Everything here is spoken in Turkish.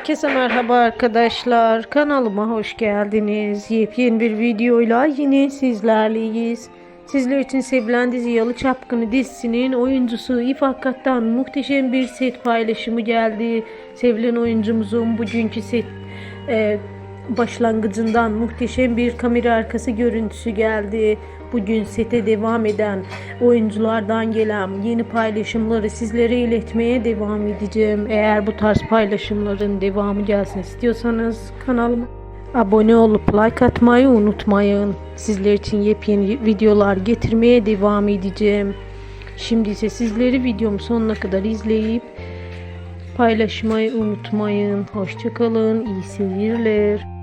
Herkese merhaba arkadaşlar. Kanalıma hoş geldiniz. Yepyeni bir videoyla yine sizlerleyiz. Sizler için sevilen dizi Yalı Çapkını dizisinin oyuncusu İfakat'tan muhteşem bir set paylaşımı geldi. Sevilen oyuncumuzun bugünkü set e, başlangıcından muhteşem bir kamera arkası görüntüsü geldi. Bugün sete devam eden oyunculardan gelen yeni paylaşımları sizlere iletmeye devam edeceğim. Eğer bu tarz paylaşımların devamı gelsin istiyorsanız kanalıma abone olup like atmayı unutmayın. Sizler için yepyeni videolar getirmeye devam edeceğim. Şimdi ise sizleri videomu sonuna kadar izleyip paylaşmayı unutmayın. Hoşçakalın, iyi seyirler.